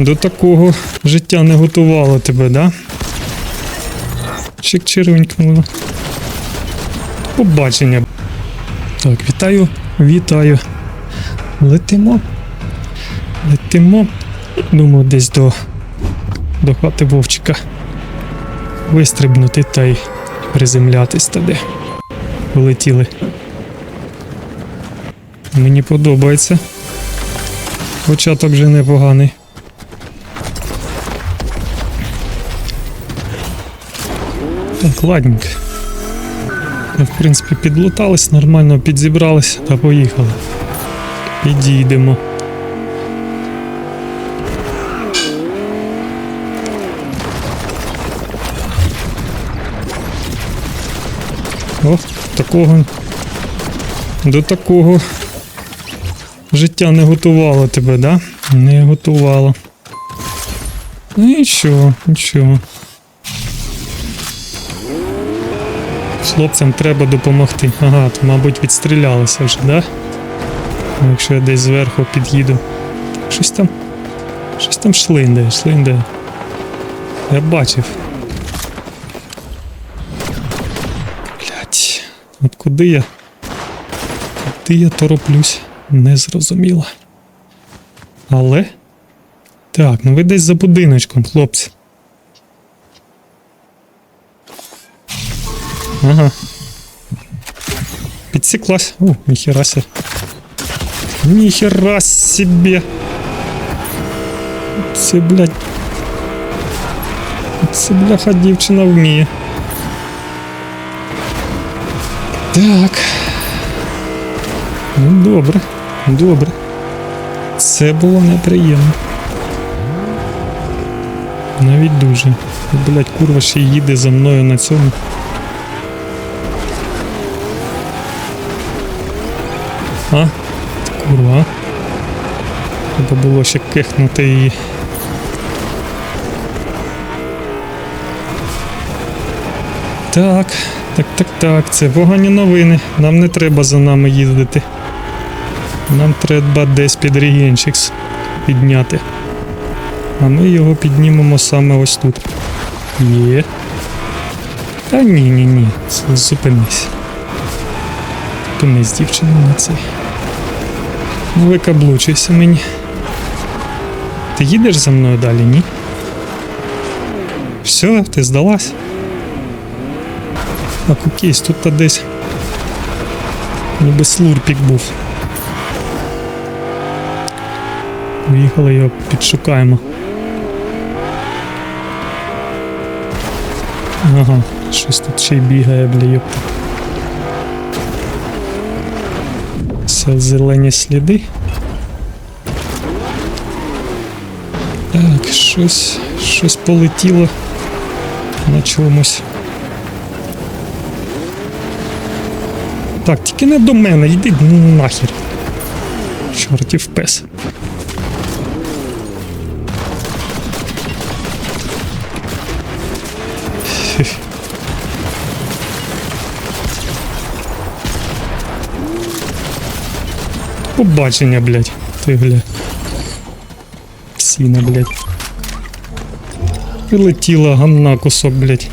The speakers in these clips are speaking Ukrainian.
До такого життя не готувало тебе, да? Чик червонькнуло. Побачення. Так, вітаю, вітаю. Летимо. Летимо. Думаю, десь до, до хати Вовчика. Вистрибнути та й приземлятись туди. Полетіли. Мені подобається. Початок вже непоганий. Так, ладненько. Ми, в принципі, підлутались, нормально підзібрались та поїхали. Підійдемо. О, такого. До такого життя не готувало тебе, да? Не готувало. Ну нічого, нічого. Хлопцям треба допомогти. Ага, то, мабуть, відстрілялися вже, да? Якщо я десь зверху під'їду. Щось там. Щось там шлиндає, шлиндає. Я бачив. Блять. От куди я? Куди я тороплюсь? Не зрозуміло. Але. Так, ну ви десь за будиночком, хлопці. Ага. Підсіклась. О, ніхера себе. Ніхера себе. Це, блядь. Це, бляха, дівчина вміє. Так. Ну, добре, добре. Це було неприємно. Навіть дуже. Блять, курва ще їде за мною на цьому. А? Курва. Треба було ще кихнути її. Так, так, так, так, це погані новини. Нам не треба за нами їздити. Нам треба десь під регенчик підняти. А ми його піднімемо саме ось тут. Є. Та ні, ні, Зупинись. Зупинись, дівчина, на цей. Викаблучуйся мені. Ти їдеш за мною далі, ні? Все, ти здалась? А кукісь, тут та десь. Ніби слурпік був. Поїхали його підшукаємо. Ага, щось тут ще й бігає, бля, йопта. Це зелені сліди. Так, щось, щось полетіло на чомусь. Так, тільки не до мене, йди нахер. Чортів пес. Фі. Побачення, блядь. Ти, бля. Сіна, блядь. Прилетіла гамна кусок, блядь.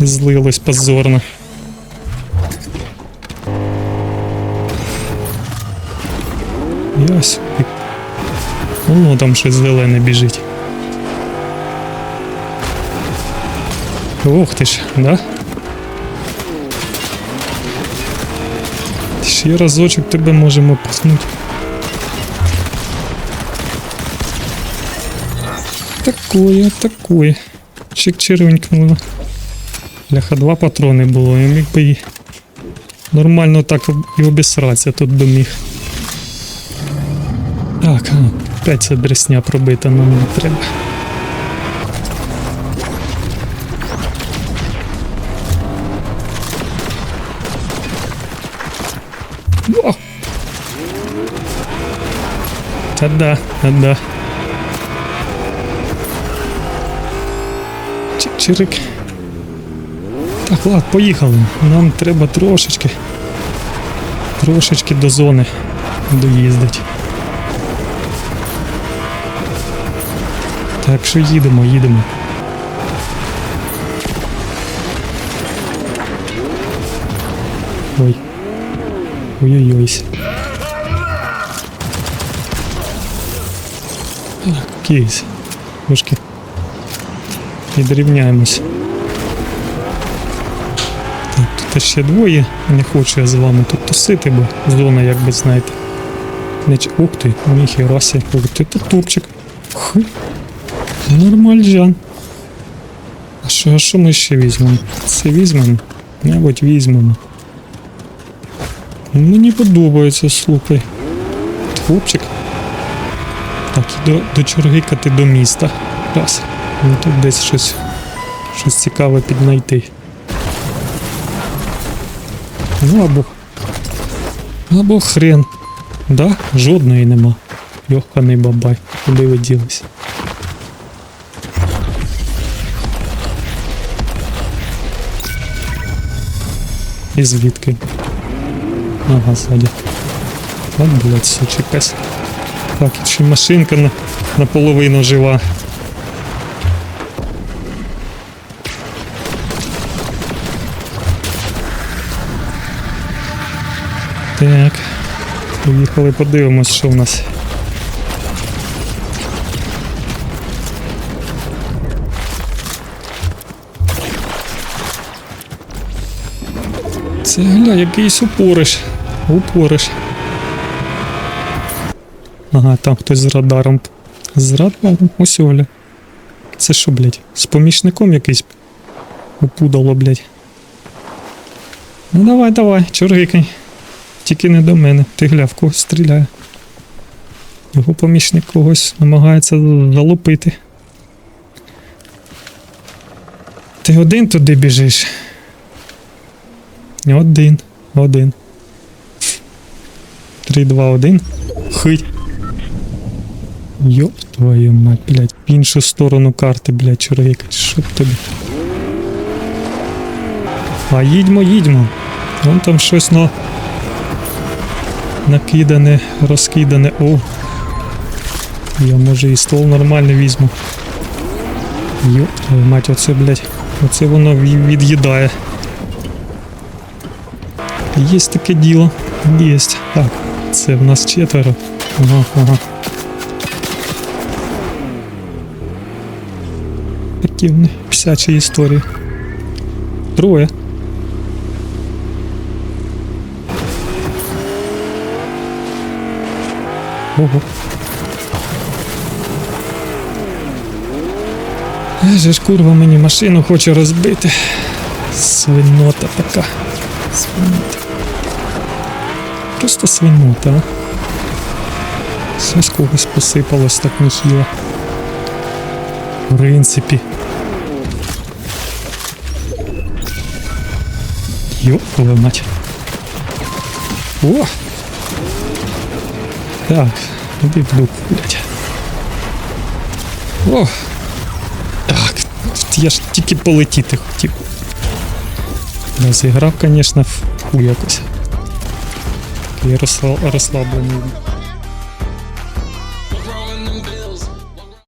Злилось позорно. Я собі. Воно там щось зелене біжить. Ох ти ж, да? Ще разочок тебе можемо пихнути. Такое, такое. Чик червонькнуло. Бляха, два патрони було, я міг би нормально так і обісратися тут би міг. Так, опять ця дресня пробита, нам не треба. О! Та-да, та-да. Чик-чирик. Так, ладно, поїхали. Нам треба трошечки. Трошечки до зони доїздить. Так що їдемо, їдемо. Ой. Ой-ой-ой. Кейс. Трошки підрівняємось. Так, тут ще двоє. Не хочу я з вами тут тусити, бо зона, як би знаєте. Ух ти, ніхіра сі. Ух ти, турчик. Хи. Нормальжан. А що, а що ми ще візьмемо? Це візьмемо? Мабуть, візьмемо. Мені подобається, слухай. Хлопчик. Так, до, до Чоргикати до міста. Раз. Ну тут десь щось, щось цікаве піднайти. Ну або. Або хрен. Да? Жодної нема. Йоханий бабай. Куди ви ділись? І звідки? Ага, ззаді. От, блядь, сучий пес. Так, ще машинка на, наполовину жива. Так. Поїхали, подивимось, що в нас. Це гля, якийсь упориш. Упориш. Ага, там хтось з радаром. З радаром? Ось Оля. Це що, блядь? З помічником якийсь упудало, блядь. Ну давай, давай, чоргикай. Тільки не до мене. Ти гля, в когось стріляє. Його помічник когось намагається залупити. Ти один туди біжиш. Один, один. Три, два, один. Хить. Йоп твою мать, блядь, в іншу сторону карти, блядь, чоловік. Що тобі? А їдьмо, їдьмо. Вон там щось на... накидане, розкидане. О. Я може і ствол нормально візьму. Йоп твою мать, оце, блядь. Оце воно ві- від'їдає. Есть таке діло. Єсть. Так, це в нас четверо. Ага, ага. Такі вони псячі історії. Троє. Ого. Же ж курва мені машину хоче розбити. Свинота така. Свинота. Просто свинота, а. Все когось посипалось так нехило. В принципі. Йоп, мать. О! Так, іди в дух, блядь. О! Так, я ж тільки полетіти хотів. Зіграв, звісно, в ху якось. Такий розслаблений.